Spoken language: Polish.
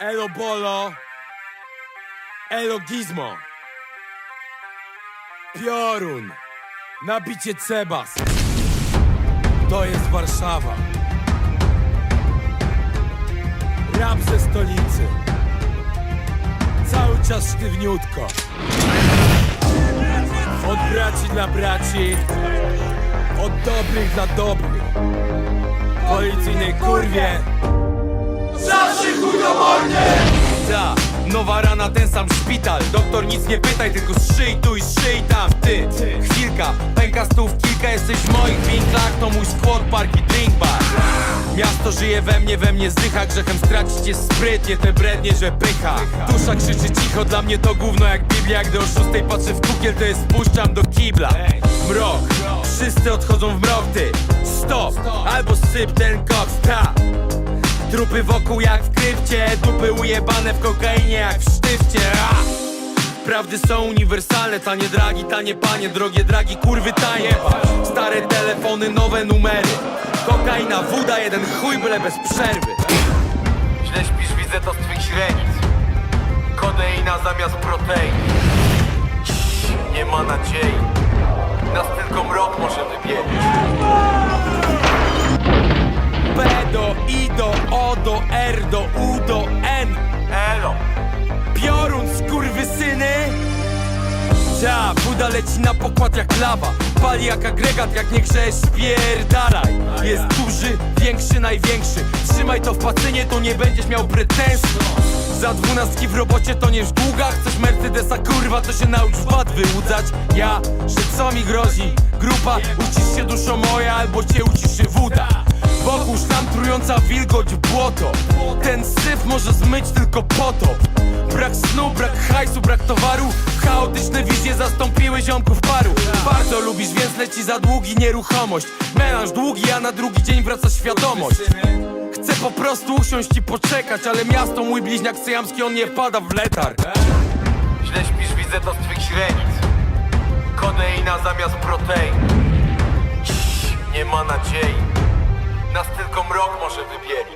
Elo Bolo, Elo Gizmo, Piorun, nabicie Cebas. To jest Warszawa. Rap ze stolicy. Cały czas sztywniutko. Od braci dla braci, od dobrych dla dobrych. Policyjnej kurwie. Mordy! Ta, nowa rana, ten sam szpital. Doktor nic nie pytaj, tylko strzyj tu i strzyj tam. Ty, chwilka, pęka stów kilka Jesteś w moich winklach, to mój squad park i drink bar. Miasto żyje we mnie, we mnie zdycha. Grzechem stracić jest sprytnie, te brednie, że pycha. Dusza krzyczy cicho, dla mnie to gówno jak Biblia. Gdy o szóstej patrzę w kukiel, to jest spuszczam do kibla. Mrok, wszyscy odchodzą w mrok, ty. Stop, albo syp ten koks, ta Trupy wokół jak w krypcie Dupy ujebane w kokainie jak w sztywcie! Prawdy są uniwersalne, tanie dragi, tanie panie Drogie dragi, kurwy tanie Stare telefony, nowe numery. Kokaina, woda, jeden chuj byle bez przerwy. Źle śpisz, widzę to z twych źrenic Kodeina zamiast protein. Nie ma nadziei. Nas tylko O do R do U do N. Elo. Piorun, skurwysyny Ta, Buda leci na pokład jak lawa. Pali jak agregat, jak nie grzesz, spierdalaj. Jest duży, większy, największy. Trzymaj to w pacynie, to nie będziesz miał pretensji. Za dwunastki w robocie to nie w długach. Chcesz Mercedesa, kurwa, to się naucz wad wyłudzać. Ja, że co mi grozi? Grupa, ucisz się duszo moja Albo cię uciszy woda Wokół sztam trująca wilgoć błoto. Ten syf może zmyć tylko potop. Brak snu, brak hajsu, brak towaru. Chaotyczne wizje zastąpiły ziomków paru. Bardzo lubisz, więc leci za długi nieruchomość. Melanż długi, a na drugi dzień wraca świadomość. Chcę po prostu usiąść i poczekać Ale miasto, mój bliźniak syjamski, on nie wpada w letarg Źle śpisz, widzę to z twych źrenic Kodeina zamiast protein. Ciii, Nie ma nadziei Nas tylko mrok może wybielić